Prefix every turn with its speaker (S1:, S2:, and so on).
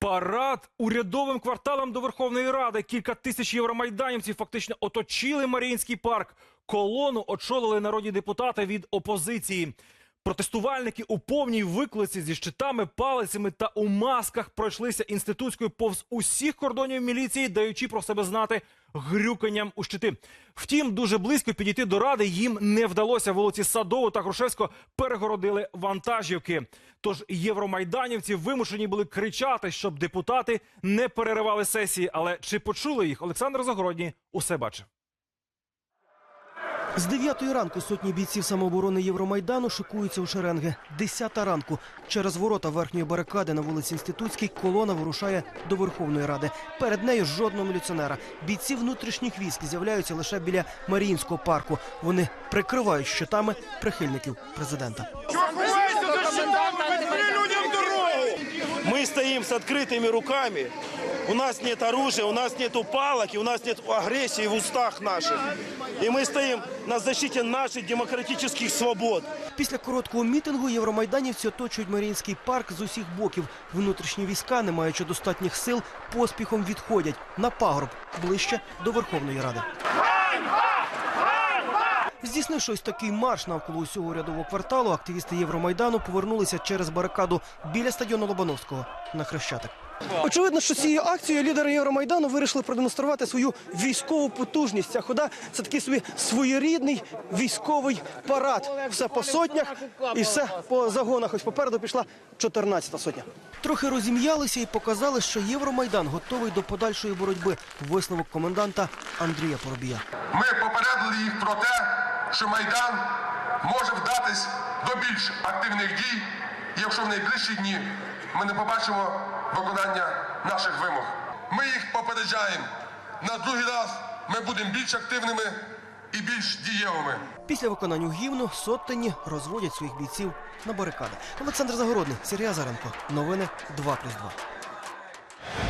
S1: Парад урядовим кварталом до Верховної Ради. Кілька тисяч євромайданівців фактично оточили Маріїнський парк. Колону очолили народні депутати від опозиції. Протестувальники у повній виклиці зі щитами, палицями та у масках пройшлися інститутською повз усіх кордонів міліції, даючи про себе знати грюканням у щити. Втім, дуже близько підійти до ради їм не вдалося. Вулиці Садову та Грушевського перегородили вантажівки. Тож євромайданівці вимушені були кричати, щоб депутати не переривали сесії. Але чи почули їх? Олександр Загородній усе бачив.
S2: З 9 ранку сотні бійців самооборони Євромайдану шикуються у шеренги. 10 ранку через ворота верхньої барикади на вулиці Інститутській колона вирушає до Верховної Ради. Перед нею жодного міліціонера. Бійці внутрішніх військ з'являються лише біля Маріїнського парку. Вони прикривають щитами прихильників президента.
S3: Мы стоим с открытыми руками. У нас нет оружия, у нас нет палок, и у нас нет агрессии в устах наших. И мы стоим на защите наших демократических свобод.
S2: Після короткого мітингу євромайданівці оточують Маріїнський парк з усіх боків. Внутрішні війська, не маючи достатніх сил, поспіхом відходять на пагорб ближче до Верховної Ради. Здійснивши ось такий марш навколо усього урядового кварталу, активісти Євромайдану повернулися через барикаду біля стадіону Лобановського на Хрещатик. Очевидно, що цією акцією лідери Євромайдану вирішили продемонструвати свою військову потужність. Ця хода це такий собі своєрідний військовий парад. Все по сотнях і все по загонах. Ось попереду пішла 14-та сотня. Трохи розім'ялися і показали, що Євромайдан готовий до подальшої боротьби. Висновок коменданта Андрія Поробія.
S4: Ми попередили їх про те, що Майдан може вдатись до більш активних дій, якщо в найближчі дні ми не побачимо виконання наших вимог. Ми їх попереджаємо. На другий раз ми будемо більш активними і більш дієвими.
S2: Після виконання гімну сотені розводять своїх бійців на барикади. Олександр Загородний, Сергій Азаренко. Новини 2+,2.